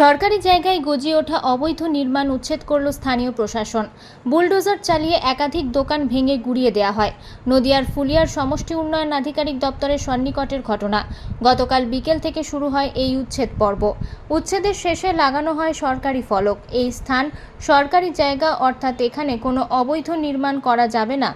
সরকারি জায়গায় গজিয়ে ওঠা অবৈধ নির্মাণ উচ্ছেদ করল স্থানীয় প্রশাসন। বুলডোজার চালিয়ে একাধিক দোকান ভেঙে গুড়িয়ে দেওয়া হয়। নদিয়ার ফুলিয়ার সমষ্টি উন্নয়ন আধিকারিক দপ্তরের সন্নিকটের ঘটনা। গতকাল বিকেল থেকে শুরু হয় এই উচ্ছেদ পর্ব। উচ্ছেদের শেষে লাগানো হয় সরকারি ফলক। এই স্থান সরকারি জায়গা, অর্থাৎ এখানে কোনো অবৈধ নির্মাণ করা যাবে না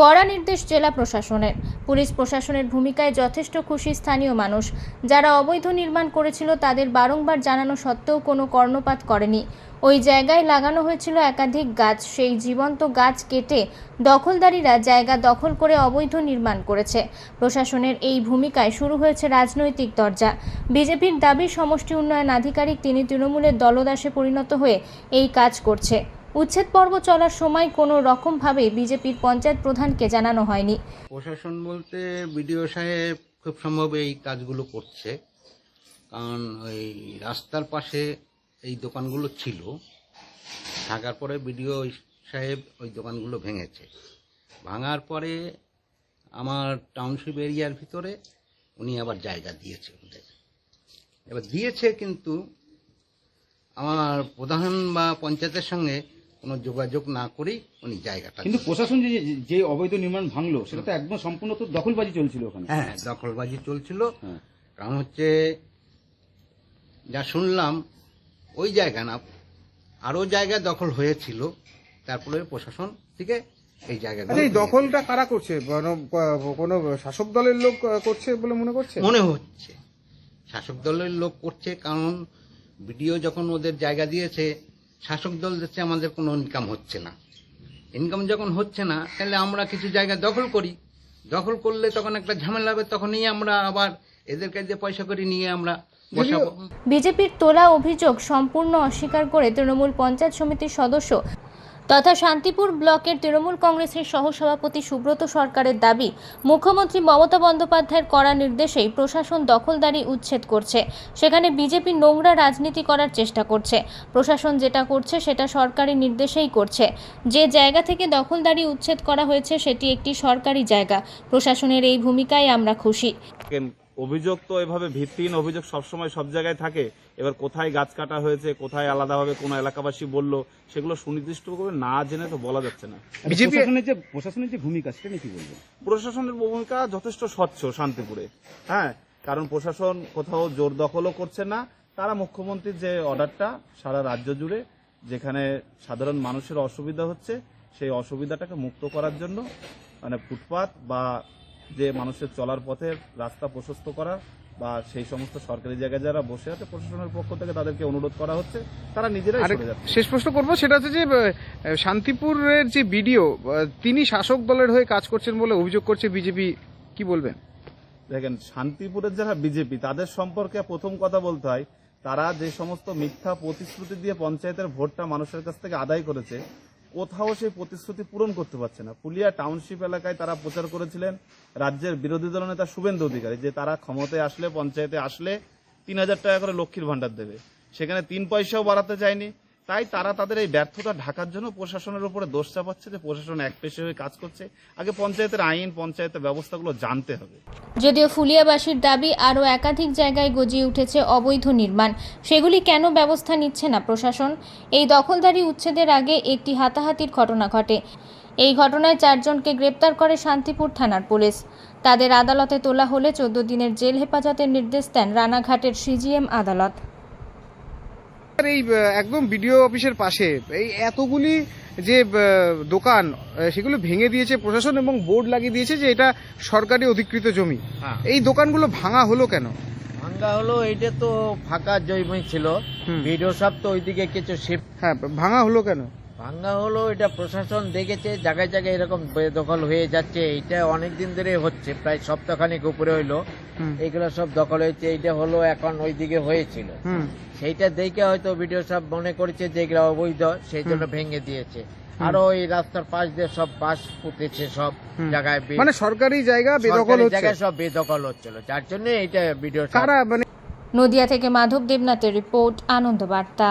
কড়া নির্দেশ জেলা প্রশাসনের। পুলিশ প্রশাসনের ভূমিকায় যথেষ্ট খুশি স্থানীয় মানুষ। যারা অবৈধ নির্মাণ করেছিল তাদের বারংবার জানানো সত্ত্বেও কোনো কর্ণপাত করেনি। ওই জায়গায় লাগানো হয়েছিল একাধিক গাছ। সেই জীবন্ত গাছ কেটে দখলদারীরা জায়গা দখল করে অবৈধ নির্মাণ করেছে। প্রশাসনের এই ভূমিকায় শুরু হয়েছে রাজনৈতিক দরজা। বিজেপির দাবি, সমষ্টি উন্নয়ন আধিকারিক তিনি তৃণমূলের দলদাসে পরিণত হয়ে এই কাজ করছে। উচ্ছেদ পর্ব চলার সময় কোনো রকমভাবে বিজেপির পঞ্চায়েত প্রধানকে জানানো হয়নি। প্রশাসন বলতে বিডিও সাহেব খুব সম্ভব এই কাজগুলো করছে, কারণ ওই রাস্তার পাশে এই দোকানগুলো ছিল, থাকার পরে বিডিও সাহেব ওই দোকানগুলো ভেঙেছে। ভাঙার পরে আমার টাউনশিপ এরিয়ার ভিতরে উনি আবার জায়গা দিয়েছে ওদের। এবার দিয়েছে কিন্তু আমার প্রধান বা পঞ্চায়েতের সঙ্গে কোনো যোগাযোগ না করেই উনি জায়গাটা কিন্তু প্রশাসন যে যে অবৈধ নির্মাণ ভাঙলো সেটা তো একদম সম্পূর্ণ তো দখলবাজি চলছিল ওখানে। হ্যাঁ দখলবাজি চলছিল। হ্যাঁ। কারণ হচ্ছে যা শুনলাম ওই জায়গা না আরও জায়গা দখল হয়েছিল তারপরে প্রশাসন থেকে এই জায়গা আচ্ছা এই দখলটা কারা করছে? কোনো শাসক দলের লোক করছে বলে মনে করছে? মনে হচ্ছে। শাসক দলের লোক করছে কারণ বিডিও যখন ওদের জায়গা দিয়েছে শাসক দল দেখছে আমাদের কোনো ইনকাম হচ্ছে না। ইনকাম যখন হচ্ছে না তাহলে আমরা কিছু জায়গা দখল করি। দখল করলে তখন একটা ঝামেলা হবে তখনই আমরা আবার এদের কাছে পয়সা করে নিয়ে আমরা বিজেপির তোলা অভিযোগ সম্পূর্ণ অস্বীকার করে তৃণমূল পঞ্চায়েত সমিতির সদস্য তথা শান্তিপুর ব্লকের তৃণমূল কংগ্রেসের সহসভাপতি সুব্রত সরকারের দাবি, মুখ্যমন্ত্রী মমতা বন্দ্যোপাধ্যায়ের কড়া নির্দেশেই প্রশাসন দখলদারি উচ্ছেদ করছে। সেখানে বিজেপি নোংরা রাজনীতি করার চেষ্টা করছে। প্রশাসন যেটা করছে, সেটা সরকারি নির্দেশেই করছে। যে জায়গা থেকে দখলদারি উচ্ছেদ করা হয়েছে, সেটি একটি সরকারি জায়গা। প্রশাসনের এই ভূমিকায় আমরা খুশি। অভিযোগ তো এভাবে ভিত্তিহীন অভিযোগ সবসময় সব জায়গায় থাকে। এবার কোথায় গাছ কাটা হয়েছে কোথায় আলাদাভাবে কোনো এলাকাবাসী বলল সেগুলো সুনির্দিষ্ট করে না জেনে তো বলা যাচ্ছে না। প্রশাসনের যে প্রশাসনের যে ভূমিকা সেটা নিয়ে কি বলবেন? প্রশাসনের ভূমিকা যথেষ্ট স্বচ্ছ শান্তিপুরে। হ্যাঁ কারণ প্রশাসন কোথাও জোর দখলও করছে না। তারা মুখ্যমন্ত্রীর যে অর্ডারটা সারা রাজ্য জুড়ে যেখানে সাধারণ মানুষের অসুবিধা হচ্ছে সেই অসুবিধাটাকে মুক্ত করার জন্য মানে ফুটপাত বা যে মানুষের চলার পথে রাস্তা প্রশস্ত করা বা সেই সমস্ত সরকারি জায়গায় যারা বসে আছে প্রশাসনের পক্ষ থেকে তাদেরকে অনুরোধ করা হচ্ছে তারা নিজেরাই শেষ প্রশ্ন করব সেটা হচ্ছে যে শান্তিপুরের যে বিডিও তিনি শাসক দলের হয়ে কাজ করছেন বলে অভিযোগ করছে বিজেপি কি বলবেন? দেখেন শান্তিপুরের যারা বিজেপি তাদের সম্পর্কে প্রথম কথা বলতে হয় তারা যে সমস্ত মিথ্যা প্রতিশ্রুতি দিয়ে পঞ্চায়েতের ভোটটা মানুষের কাছ থেকে আদায় করেছে কোথাও সেই প্রতিশ্রুতি পূরণ করতে পারছে না। পুলিয়া টাউনশিপ এলাকায় তারা প্রচার করেছিলেন রাজ্যের বিরোধী দলনেতা শুভেন্দু অধিকারী, যে তারা ক্ষমতায় আসলে, পঞ্চায়েতে আসলে তিন হাজার টাকা করে লক্ষ্মীর ভাণ্ডার দেবে। সেখানে তিন পয়সাও বাড়াতে চায়নি। তাই তারা তাদের এই ব্যর্থতা ঢাকার জন্য প্রশাসনের উপরে দোষ চাপাচ্ছে যে প্রশাসন এক পেশে হয়ে কাজ করছে। আগে পঞ্চায়েতের আইন, পঞ্চায়েতের ব্যবস্থাগুলো জানতে হবে। যদিও ফুলিয়াবাসীর দাবি আরও একাধিক জায়গায় গজিয়ে উঠেছে অবৈধ নির্মাণ। সেগুলি কেন ব্যবস্থা নিচ্ছে না প্রশাসন? এই দখলদারি উচ্ছেদের আগে একটি হাতাহাতির ঘটনা ঘটে। এই ঘটনায় চারজনকে গ্রেপ্তার করে শান্তিপুর থানার পুলিশ। তাদের আদালতে তোলা হলে চোদ্দ দিনের জেল হেফাজতের নির্দেশ দেন রানাঘাটের সিজিএম আদালত। আর এই একদম বিডিও অফিসের পাশে এই এতগুলি যে দোকান সেগুলো ভেঙে দিয়েছে প্রশাসন এবং বোর্ড লাগিয়ে দিয়েছে যে এটা সরকারি অধিকৃত জমি। হ্যাঁ। এই দোকানগুলো ভাঙা হলো কেন? ভাঙ্গা হলো এইটা তো ফাঁকা জমি ছিল। ভিডিও সব তো ওইদিকে কিছু শিফট হ্যাঁ ভাঙা হলো কেন? ভাঙ্গা হলো এটা প্রশাসন দেখেছে জায়গায় জায়গায় এরকম বেদখল হয়ে যাচ্ছে এটা অনেক দিন ধরে হচ্ছে প্রায় সপ্তাহখানেক উপরে হইল। এগুলো সব দখল হয়েছে এইটা হলো এখন ওইদিকে হয়েছিল। সেইটা দেখে হয়তো ভিডিও সব মনে করেছে যে এগুলো অবৈধ সেই জন্য ভেঙে দিয়েছে। আরও ওই রাস্তার পাশ দিয়ে সব বাস পুঁতেছে সব জায়গায় মানে সরকারি জায়গা বেদখল হচ্ছে। জায়গায় সব বেদখল হচ্ছিল যার জন্য এইটা ভিডিও কারা মানে নদিয়া থেকে মাধব দেবনাথের রিপোর্ট আনন্দ বার্তা।